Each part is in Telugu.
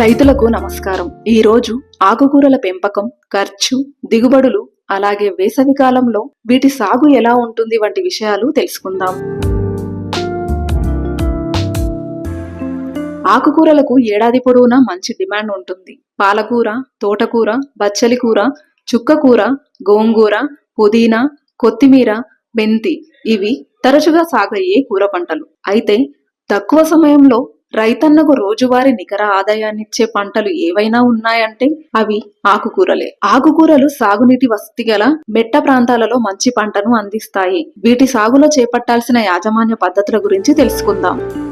రైతులకు నమస్కారం. ఈరోజు ఆకుకూరల పెంపకం ఖర్చు దిగుబడులు అలాగే వేసవి కాలంలో వీటి సాగు ఎలా ఉంటుంది వంటి విషయాలు తెలుసుకుందాం. ఆకుకూరలకు ఏడాది పొడవునా మంచి డిమాండ్ ఉంటుంది. పాలకూర తోటకూర బచ్చలి కూర చుక్కకూర గోంగూర పుదీనా కొత్తిమీర మెంతి ఇవి తరచుగా సాగయ్యే కూర పంటలు. అయితే తక్కువ సమయంలో రైతన్నకు రోజువారి నికర ఆదాయాన్నిచ్చే పంటలు ఏవైనా ఉన్నాయంటే అవి ఆకుకూరలే. ఆకుకూరలు సాగునీటి వసతి గల మెట్ట ప్రాంతాలలో మంచి పంటను అందిస్తాయి. వీటి సాగులో చేపట్టాల్సిన యాజమాన్య పద్ధతుల గురించి తెలుసుకుందాం.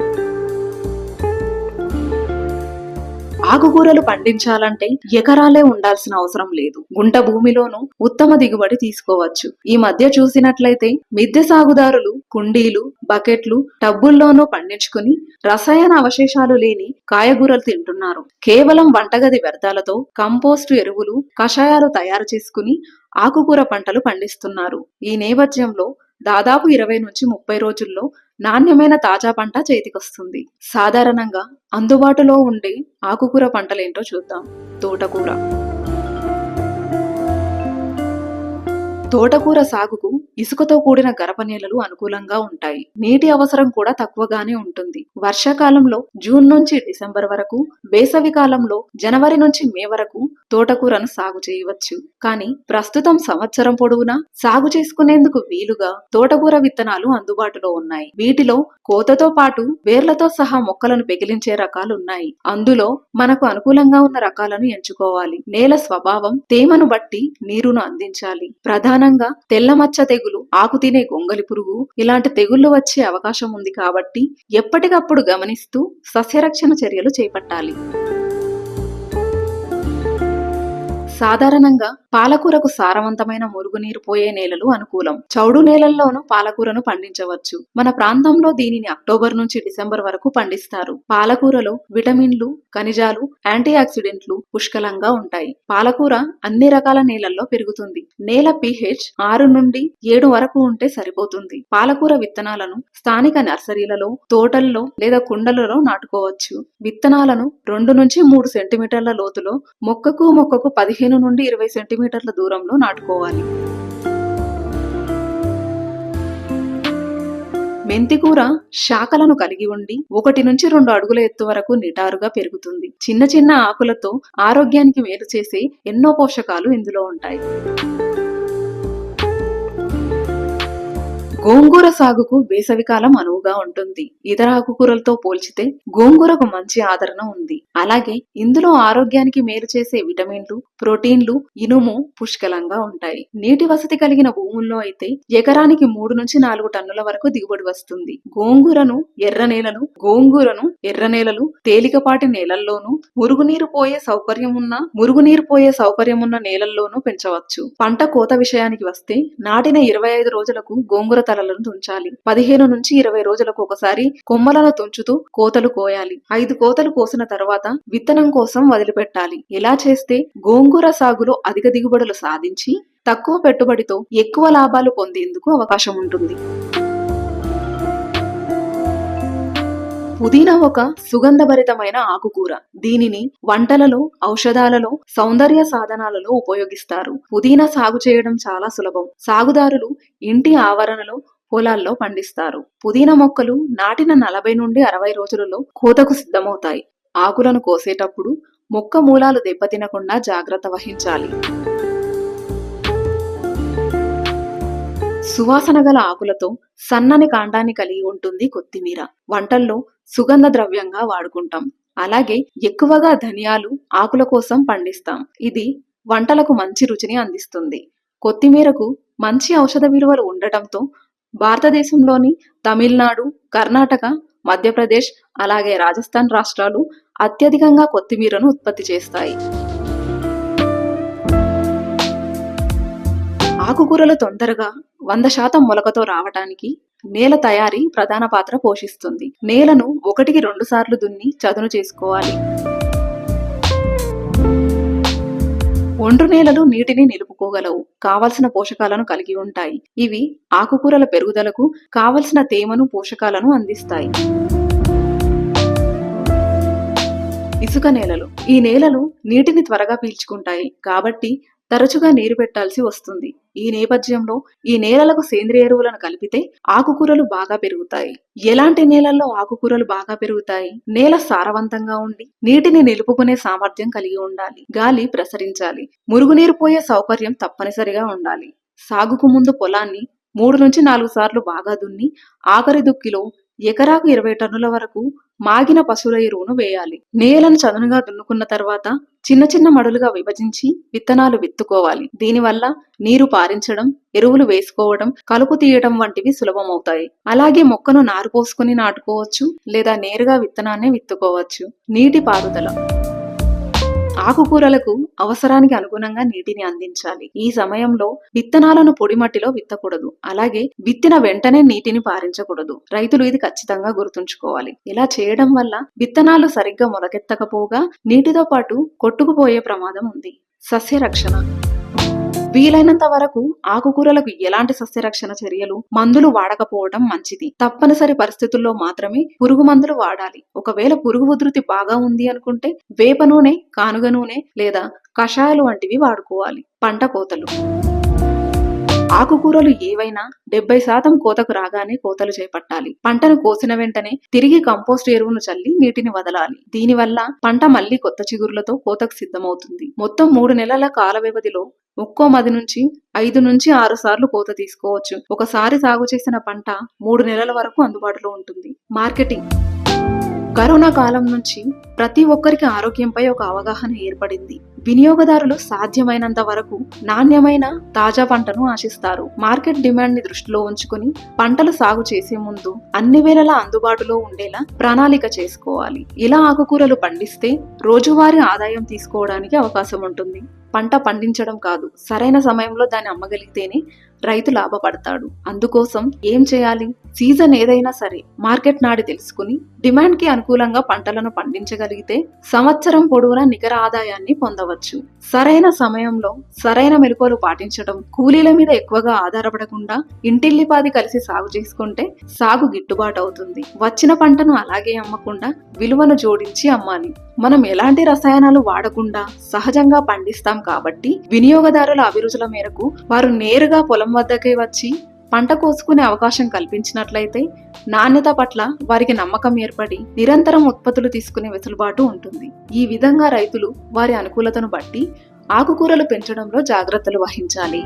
ఆకుకూరలు పండించాలంటే ఎకరాలే ఉండాల్సిన అవసరం లేదు. గుంట భూమిలోనూ ఉత్తమ దిగుబడి తీసుకోవచ్చు. ఈ మధ్య చూసినట్లయితే మిద్దె సాగుదారులు కుండీలు బకెట్లు టబ్బుల్లోనూ పండించుకుని రసాయన అవశేషాలు లేని కాయగూరలు తింటున్నారు. కేవలం వంటగది వ్యర్థాలతో కంపోస్టు ఎరువులు కషాయాలు తయారు చేసుకుని ఆకుకూర పంటలు పండిస్తున్నారు. ఈ నేపథ్యంలో దాదాపు ఇరవై నుంచి ముప్పై రోజుల్లో నాణ్యమైన తాజా పంట చేతికొస్తుంది. సాధారణంగా అందుబాటులో ఉండే ఆకుకూర పంటలేంటో చూద్దాం. తోటకూర తోటకూర సాగుకు ఇసుకతో కూడిన గరప నేలలు అనుకూలంగా ఉంటాయి. నీటి అవసరం కూడా తక్కువగానే ఉంటుంది. వర్షాకాలంలో జూన్ నుంచి డిసెంబర్ వరకు వేసవి కాలంలో జనవరి నుంచి మే వరకు తోటకూరను సాగు చేయవచ్చు. కానీ ప్రస్తుతం సంవత్సరం పొడవునా సాగు చేసుకునేందుకు వీలుగా తోటకూర విత్తనాలు అందుబాటులో ఉన్నాయి. వీటిలో కోతతో పాటు వేర్లతో సహా మొక్కలను పెగిలించే రకాలు ఉన్నాయి. అందులో మనకు అనుకూలంగా ఉన్న రకాలను ఎంచుకోవాలి. నేల స్వభావం తేమను బట్టి నీరును అందించాలి. ప్రధాన ప్రధానంగా తెల్లమచ్చ తెగులు ఆకు తినే గొంగలి పురుగు ఇలాంటి తెగుళ్ళు వచ్చే అవకాశం ఉంది కాబట్టి ఎప్పటికప్పుడు గమనిస్తూ సస్యరక్షణ చర్యలు చేపట్టాలి. సాధారణంగా పాలకూరకు సారవంతమైన మురుగునీరు పోయే నేలలు అనుకూలం. చౌడు నేలల్లోనూ పాలకూరను పండించవచ్చు. మన ప్రాంతంలో దీనిని అక్టోబర్ నుంచి డిసెంబర్ వరకు పండిస్తారు. పాలకూరలో విటమిన్లు ఖనిజాలు యాంటీ ఆక్సిడెంట్లు పుష్కలంగా ఉంటాయి. పాలకూర అన్ని రకాల నేలల్లో పెరుగుతుంది. నేల పిహెచ్ ఆరు నుండి ఏడు వరకు ఉంటే సరిపోతుంది. పాలకూర విత్తనాలను స్థానిక నర్సరీలలో తోటల్లో లేదా కుండలలో నాటుకోవచ్చు. విత్తనాలను రెండు నుంచి మూడు సెంటీమీటర్ల లోతులో మొక్కకు మొక్కకు పదిహేను నుండి ఇరవై సెంటీమీటర్ల దూరంలో నాటుకోవాలి. మెంతికూర శాఖలను కలిగి ఉండి ఒకటి నుంచి రెండు అడుగుల ఎత్తు వరకు నిటారుగా పెరుగుతుంది. చిన్న చిన్న ఆకులతో ఆరోగ్యానికి మేలు చేసే ఎన్నో పోషకాలు ఇందులో ఉంటాయి. గోంగూర సాగుకు వేసవికాలం అనువుగా ఉంటుంది. ఇతర ఆకుకూరలతో పోల్చితే గోంగూరకు మంచి ఆదరణ ఉంది. అలాగే ఇందులో ఆరోగ్యానికి మేలు చేసే విటమిన్లు ప్రోటీన్లు ఇనుము పుష్కలంగా ఉంటాయి. నీటి వసతి కలిగిన భూముల్లో అయితే ఎకరానికి మూడు నుంచి నాలుగు టన్నుల వరకు దిగుబడి వస్తుంది. గోంగూరను ఎర్ర నేలలు గోంగూరను ఎర్ర నేలలు తేలికపాటి నేలల్లోనూ మురుగునీరు పోయే సౌకర్యం ఉన్న మురుగునీరు పోయే సౌకర్యం ఉన్న నేలల్లోనూ పెంచవచ్చు. పంట కోత విషయానికి వస్తే నాటిన ఇరవై ఐదు రోజులకు గోంగూర తలలను తుంచాలి. పదిహేను నుంచి ఇరవై రోజులకు ఒకసారి కొమ్మలను తుంచుతూ కోతలు కోయాలి. ఐదు కోతలు కోసిన తర్వాత విత్తనం కోసం వదిలిపెట్టాలి. ఇలా చేస్తే గోంగూర సాగులో అధిక దిగుబడులు సాధించి తక్కువ పెట్టుబడితో ఎక్కువ లాభాలు పొందేందుకు అవకాశం ఉంటుంది? పుదీనా ఒక సుగంధభరితమైన ఆకుకూర. దీనిని వంటలలో ఔషధాలలో సౌందర్య సాధనాలలో ఉపయోగిస్తారు. పుదీనా సాగు చేయడం చాలా సులభం. సాగుదారులు ఇంటి ఆవరణలో పొలాల్లో పండిస్తారు. పుదీనా మొక్కలు నాటిన నలభై నుండి అరవై రోజులలో కోతకు సిద్ధమవుతాయి. ఆకులను కోసేటప్పుడు మొక్క మూలాలు దెబ్బతినకుండా జాగ్రత్త వహించాలి. సువాసన గల ఆకులతో సన్నని కాండాన్ని కలిగి ఉంటుంది కొత్తిమీర. వంటల్లో సుగంధ ద్రవ్యంగా వాడుకుంటాం. అలాగే ఎక్కువగా ధనియాలు ఆకుల కోసం పండిస్తాం. ఇది వంటలకు మంచి రుచిని అందిస్తుంది. కొత్తిమీరకు మంచి ఔషధ విలువలు ఉండటంతో భారతదేశంలోని తమిళనాడు కర్ణాటక మధ్యప్రదేశ్ అలాగే రాజస్థాన్ రాష్ట్రాలు అత్యధికంగా కొత్తిమీరను ఉత్పత్తి చేస్తాయి. ఆకుకూరలు తొందరగా వంద శాతం మొలకతో రావటానికి నేల తయారీ ప్రధాన పాత్ర పోషిస్తుంది. నేలను ఒకటికి రెండు సార్లు దున్ని చదును చేసుకోవాలి. ఒండ్రు నేలలు నీటిని నిలుపుకోగలవు. కావలసిన పోషకాలను కలిగి ఉంటాయి. ఇవి ఆకుకూరల పెరుగుదలకు కావలసిన తేమను పోషకాలను అందిస్తాయి. ఇసుక నేలలు. ఈ నేలలు నీటిని త్వరగా పీల్చుకుంటాయి. కాబట్టి తరచుగా నీరు పెట్టాల్సి వస్తుంది. ఈ నేపథ్యంలో ఈ నేలలకు సేంద్రియ ఎరువులను కలిపితే ఆకుకూరలు బాగా పెరుగుతాయి. ఎలాంటి నేలల్లో ఆకుకూరలు బాగా పెరుగుతాయి? నేల సారవంతంగా ఉండి నీటిని నిలుపుకునే సామర్థ్యం కలిగి ఉండాలి. గాలి ప్రసరించాలి. మురుగునీరు పోయే సౌకర్యం తప్పనిసరిగా ఉండాలి. సాగుకు ముందు పొలాన్ని మూడు నుంచి నాలుగు సార్లు బాగా దున్ని ఆఖరి దుక్కిలో ఎకరాకు ఇరవై టన్నుల వరకు మాగిన పశువుల ఎరువును వేయాలి. నేలను చదునుగా దున్నుకున్న తర్వాత చిన్న చిన్న మడులుగా విభజించి విత్తనాలు విత్తుకోవాలి. దీనివల్ల నీరు పారించడం ఎరువులు వేసుకోవడం కలుపు తీయడం వంటివి సులభమవుతాయి. అలాగే మొక్కను నారు పోసుకుని నాటుకోవచ్చు లేదా నేరుగా విత్తనాన్నే విత్తుకోవచ్చు. నీటి పారుదల ఆకుకూరలకు అవసరానికి అనుగుణంగా నీటిని అందించాలి. ఈ సమయంలో విత్తనాలను పొడి మట్టిలో విత్తకూడదు. అలాగే విత్తిన వెంటనే నీటిని పారించకూడదు. రైతులు ఇది ఖచ్చితంగా గుర్తుంచుకోవాలి. ఇలా చేయడం వల్ల విత్తనాలు సరిగ్గా మొలకెత్తకపోగా నీటితో పాటు కొట్టుకుపోయే ప్రమాదం ఉంది. సస్యరక్షణ. వీలైనంత వరకు ఆకుకూరలకు ఎలాంటి సస్యరక్షణ చర్యలు? మందులు వాడకపోవడం మంచిది. తప్పనిసరి పరిస్థితుల్లో మాత్రమే పురుగు మందులు వాడాలి. ఒకవేళ పురుగు ఉధృతి బాగా ఉంది అనుకుంటే వేప నూనె కానుగ నూనె లేదా కషాయాలు వంటివి వాడుకోవాలి. పంట కోతలు. ఆకుకూరలు ఏవైనా డెబ్బై శాతం కోతకు రాగానే కోతలు చేపట్టాలి. పంటను కోసిన వెంటనే తిరిగి కంపోస్ట్ ఎరువును చల్లి నీటిని వదలాలి. దీనివల్ల పంట మళ్ళీ కొత్త చిగురులతో కోతకు సిద్ధమవుతుంది. మొత్తం మూడు నెలల కాల వ్యవధిలో ఒక్కో మది నుంచి ఐదు నుంచి ఆరు సార్లు కోత తీసుకోవచ్చు. ఒకసారి సాగు చేసిన పంట మూడు నెలల వరకు అందుబాటులో ఉంటుంది. మార్కెటింగ్. కరోనా కాలం నుంచి ప్రతి ఒక్కరికి ఆరోగ్యంపై ఒక అవగాహన ఏర్పడింది. వినియోగదారులు సాధ్యమైనంత వరకు నాణ్యమైన తాజా పంటను ఆశిస్తారు. మార్కెట్ డిమాండ్ని దృష్టిలో ఉంచుకుని పంటలు సాగు చేసే ముందు అన్ని వేళలా అందుబాటులో ఉండేలా ప్రణాళిక చేసుకోవాలి. ఇలా ఆకుకూరలు పండిస్తే రోజువారీ ఆదాయం తీసుకోవడానికి అవకాశం ఉంటుంది. పంట పండించడం కాదు. సరైన సమయంలో దాన్ని అమ్మగలిగితేనే రైతు లాభపడతాడు. అందుకోసం ఏం చేయాలి? సీజన్ ఏదైనా సరే మార్కెట్ నాడి తెలుసుకుని డిమాండ్కి అనుకూలంగా పంటలను పండించగలిగితే సంవత్సరం పొడవునా నికర ఆదాయాన్ని పొందవచ్చు. సరైన సమయంలో సరైన మెలకువలు పాటించడం కూలీల మీద ఎక్కువగా ఆధారపడకుండా ఇంటిల్లిపాది కలిసి సాగు చేసుకుంటే సాగు గిట్టుబాటు అవుతుంది వచ్చిన పంటను అలాగే అమ్మకుండా విలువను జోడించి అమ్మాలి. మనం ఎలాంటి రసాయనాలు వాడకుండా సహజంగా పండిస్తాం కాబట్టి వినియోగదారుల అభిరుచుల మేరకు వారు నేరుగా పొలం వద్దకే వచ్చి పంట కోసుకునే అవకాశం కల్పించినట్లయితే నాణ్యత పట్ల వారికి నమ్మకం ఏర్పడి నిరంతరం ఉత్పత్తులు తీసుకునే వెసులుబాటు ఉంటుంది. ఈ విధంగా రైతులు వారి అనుకూలతను బట్టి ఆకుకూరలు పెంచడంలో జాగ్రత్తలు వహించాలి.